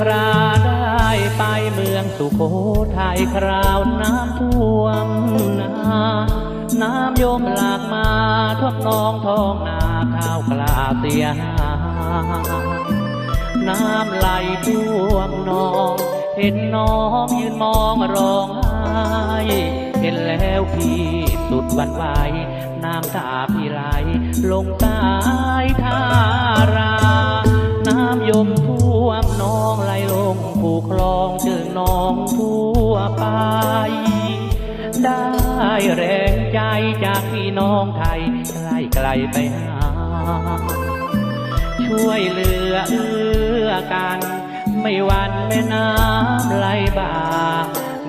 คราได้ไปเมืองสุโขทัยคราวน้ำท่วมนาน้ำยมหลากมาทวบนองทองนาข้าวกล้าเสียหายน้ำไหลท่วมนอง เห็นน้องยืนมองร้องไห้เห็นแล้วพี่สุดวันไหวน้ำตาพี่ไหลลงใต้ทารา น้ำยมท่วม น้องไหลลงผูกคลองเจิงนองทั่วไป ได้แรงใจจากพี่น้องไทยไกลไกลไปหา ช่วยเหลือเอื้อกัน ไม่วันแม่น้ำไหลบ่า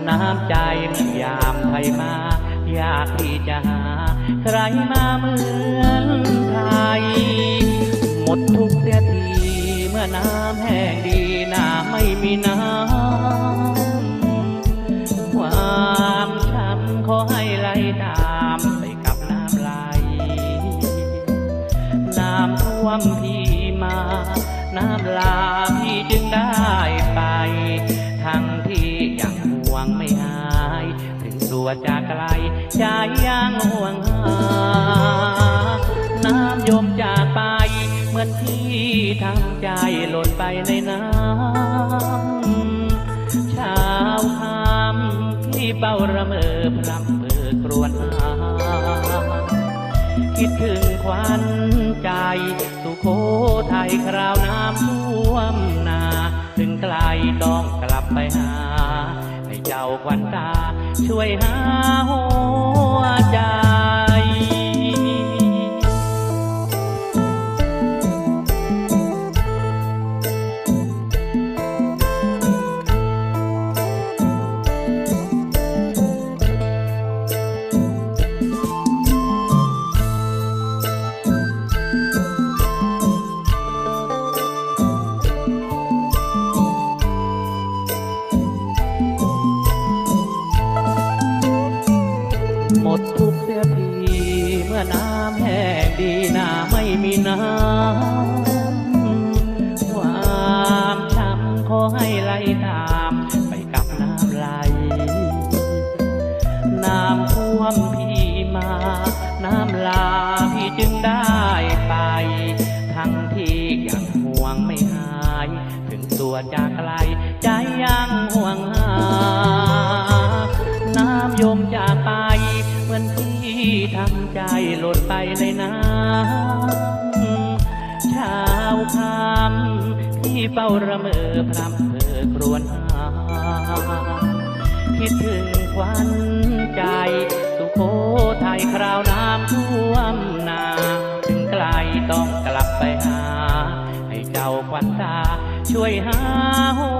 น้ำใจเมื่อยามไทยมาอยากที่จะหาใครมาเหมือนไทย หมดทุกเสียที อน้ำแห้งดีน้ำไม่มีน้ำ ความช้ำขอให้ไหลตามไปกับน้ำไหล น้ำท่วมพี่มา น้ำลาพี่จึงได้ไป ทั้งที่ยังห่วงไม่หาย ถึงตัวจากไกลใจยังห่วง ที่ทำใจหล่นไปในน้ำเช้าคำที่เป้าระเมอพรำเบิกรวนหาคิดถึงควันใจ สุโขทัยคราวน้ำท่วมนา ถึงไกลต้องกลับไปหา ให้เจ้าควันตาช่วยหาหั หมดทุกเสียทีเมื่อน้ำแห้งดีน้าไม่มีน้ำความช้ำขอให้ไหลตามไปกับน้ำไหลน้ำท่วมพี่มา น้ำลาพี่จึงได้ พี่ทำใจหล่นไปในน้ำเช้าคำพี่เฝ้าระเมอพรำเพอครวญหาคิดถึงควันใจสุโขทัยคราวน้ำท่วมนาถึงไกลต้องกลับไปหา ให้เจ้าควันตาช่วยหาหั